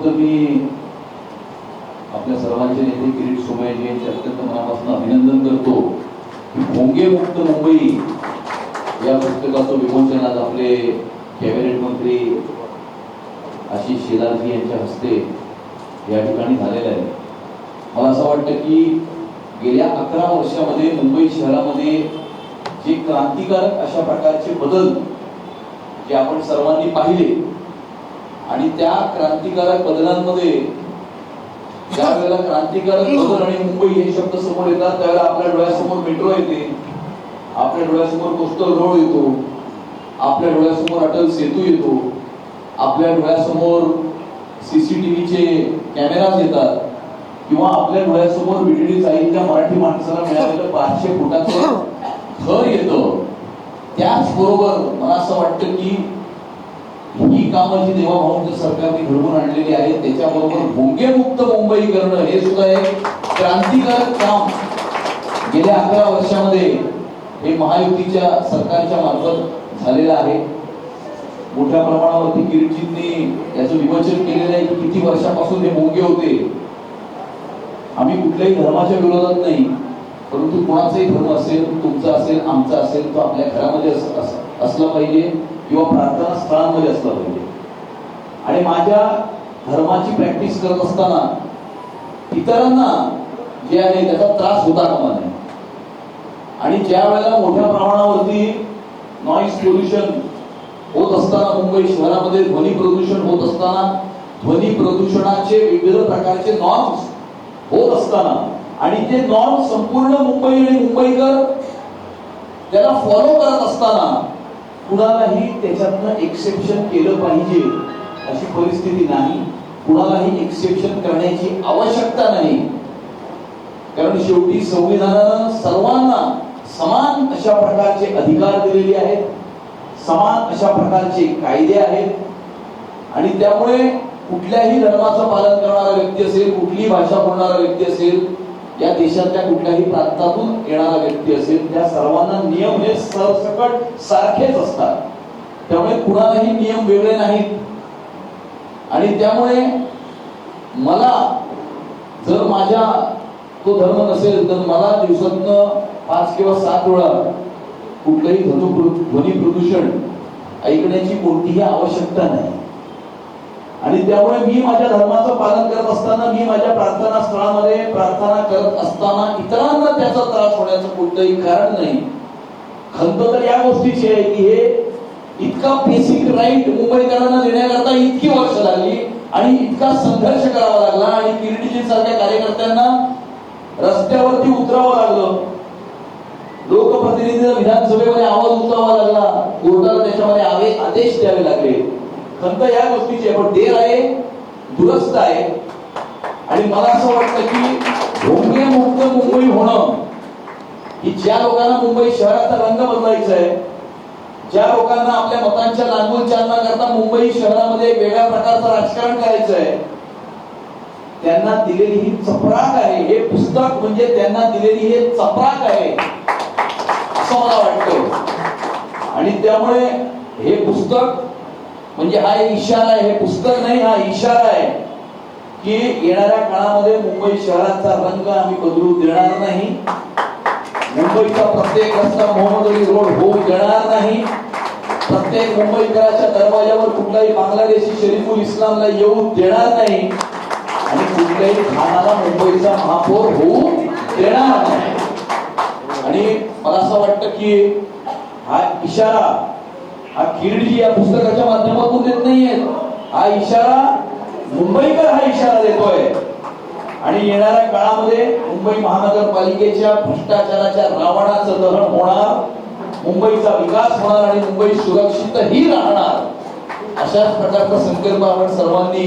सर्वप्रथम मी आपल्या सर्वांचे नेते किरीट सोमय्याजी यांचे अत्यंत मनापासून अभिनंदन करतो की भोंगे मुक्त मुंबई या पुस्तकाचं विमोचन आज आपले कॅबिनेट मंत्री आशिष शेलारजी यांच्या हस्ते या ठिकाणी झालेलं आहे. मला असं वाटतं की गेल्या अकरा वर्षामध्ये मुंबई शहरामध्ये जे क्रांतिकारक अशा प्रकारचे बदल जे आपण सर्वांनी पाहिले आणि त्या क्रांतिकारक बदलांमध्ये ज्या वेळेला क्रांतिकारक बदल आणि मुंबई हे शब्द समोर येतात त्यावेळेला आपल्या डोळ्यासमोर मेट्रो येते. आपल्या डोळ्यासमोर कोस्टल रोड येतो. आपल्या डोळ्यासमोर अटल सेतू येतो. आपल्या डोळ्यासमोर सीसीटीव्हीचे कॅमेराज येतात. किंवा आपल्या डोळ्यासमोर बीडीडी साहित्य मराठी माणसाला मिळालेलं पाचशे फुटाचं घर येतं. त्याचबरोबर मला असं वाटतं की ही कामं जी देवाभाऊंच्या सरकारने घडवून आणलेली आहेत त्याच्याबरोबर भोंगेमुक्त मुंबई करणं हे सुद्धा एक क्रांतिकारक काम गेल्या अकरा वर्षामध्ये हे महायुतीच्या सरकारच्या मार्फत झालेलं आहे. मोठ्या प्रमाणावरती किरीटजींनी याचं विमोचन केलेलं आहे की किती वर्षापासून हे भोंगे होते. आम्ही कुठल्याही धर्माच्या विरोधात नाही परंतु कोणाचाही धर्म असेल तुमचा असेल आमचा असेल तो आपल्या घरामध्ये असला पाहिजे. किंवा प्रार्थना स्थळांमध्ये असला पाहिजे. आणि माझ्या धर्माची प्रॅक्टिस करत असताना इतरांना जे आहे त्याचा त्रास होता कामा नये आणि ज्या वेळेला मोठ्या प्रमाणावरती नॉईस पोल्युशन होत असताना मुंबई शहरामध्ये ध्वनी प्रदूषण होत असताना ध्वनी प्रदूषणाचे विविध प्रकारचे नॉर्म्स होत असताना आणि ते नॉर्म संपूर्ण मुंबई आणि मुंबईकर त्याला फॉलो करत असताना कुणालाही त्याच्यातनं एक्सेप्शन केलं पाहिजे अशी परिस्थिती नाही. कुणालाही एक्सेप्शन करण्याची आवश्यकता नाही. कारण शेवटी संविधानानं सर्वांना समान अशा प्रकारचे अधिकार दिलेले आहेत. समान अशा प्रकारचे कायदे आहेत. आणि त्यामुळे कुठल्याही धर्माचं पालन करणारा व्यक्ती असेल कुठलीही भाषा बोलणारा व्यक्ती असेल या देशातल्या कुठल्याही प्रांतातून येणारा व्यक्ती असेल त्या सर्वांना नियम हे सरसकट सारखेच असतात. त्यामुळे कुणालाही नियम वेगळे नाहीत. आणि त्यामुळे मला जर माझ्या तो धर्म नसेल तर मला दिवसातनं पाच किंवा सात वेळा कुठलंही ध्वनी ध्वनी प्रदूषण ऐकण्याची कोणतीही आवश्यकता नाही. आणि त्यामुळे मी माझ्या धर्माचं पालन करत असताना मी माझ्या प्रार्थना स्थळामध्ये प्रार्थना करत असताना इतरांना त्याचा त्रास होण्याचं कोणतंही कारण नाही. खंत तर या गोष्टीची आहे की हे इतका बेसिक राईट मुंबईकरांना देण्याकरता इतकी वर्ष लागली आणि इतका संघर्ष करावा लागला आणि किरीटीजी सारख्या कार्यकर्त्यांना रस्त्यावरती उतरावं लागलं. लोकप्रतिनिधींना विधानसभेमध्ये आवाज उचलावा लागला. कोर्टाला त्याच्यामध्ये आदेश द्यावे लागले. खंत या गोष्टीची आहे. पण देर आहे दुरस्त आहे. आणि मला असं वाटतं की भोंगे मुक्त मुंबई होणं ही ज्या लोकांना मुंबई शहराचा रंग बदलायचा आहे ज्या लोकांना आपल्या मतांच्या लागून चालना करता मुंबई शहरामध्ये वेगळ्या प्रकारचं राजकारण करायचं आहे त्यांना दिलेली ही चपराक आहे. हे पुस्तक म्हणजे त्यांना दिलेली हे चपराक आहे असं मला वाटतं आणि त्यामुळे हे पुस्तक म्हणजे हा इशारा आहे हे पुस्तक नाही हा इशारा आहे की येणाऱ्या काळामध्ये मुंबई शहराचा रंग आम्ही बदलू देणार नाही. मुंबईचा प्रत्येक रस्ता मोहम्मद अली रोड होऊ देणार नाही. प्रत्येक मुंबईकराच्या दरवाजावर कुठलाही बांगलादेशी शरीफुल इस्लामला येऊ देणार नाही. आणि कुठल्याही खानाला मुंबईचा महापौर होऊ देणार नाही. आणि मला असं वाटतं की हा इशारा हा किरीटजी या पुस्तकाच्या माध्यमातून देत नाहीये. हा इशारा मुंबईकर हा इशारा देतोय. आणि येणाऱ्या काळामध्ये मुंबई महानगरपालिकेच्या भ्रष्टाचाराच्या रावणाचं दहन होणार मुंबईचा विकास होणार आणि मुंबई सुरक्षितही राहणार अशाच प्रकारचा संकल्प आपण सर्वांनी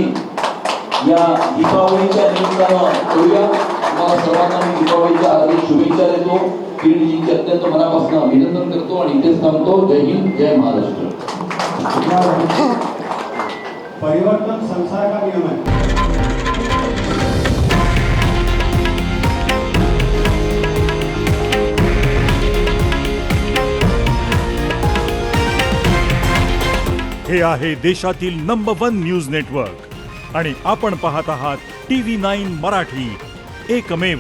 या दीपावलीच्या निमित्तानं करूया. तुम्हाला सर्वांना मी दीपावलीच्या हार्दिक शुभेच्छा देतो. अत्यंत मनापासून अभिनंदन करतो आणि इथेच थांबतो. जय हिंद जय महाराष्ट्र. परिवर्तन संसार का नियम है हे आहे देशातील नंबर वन न्यूज नेटवर्क आणि आपण पाहत आहात टी व्ही नाईन मराठी. एकमेव.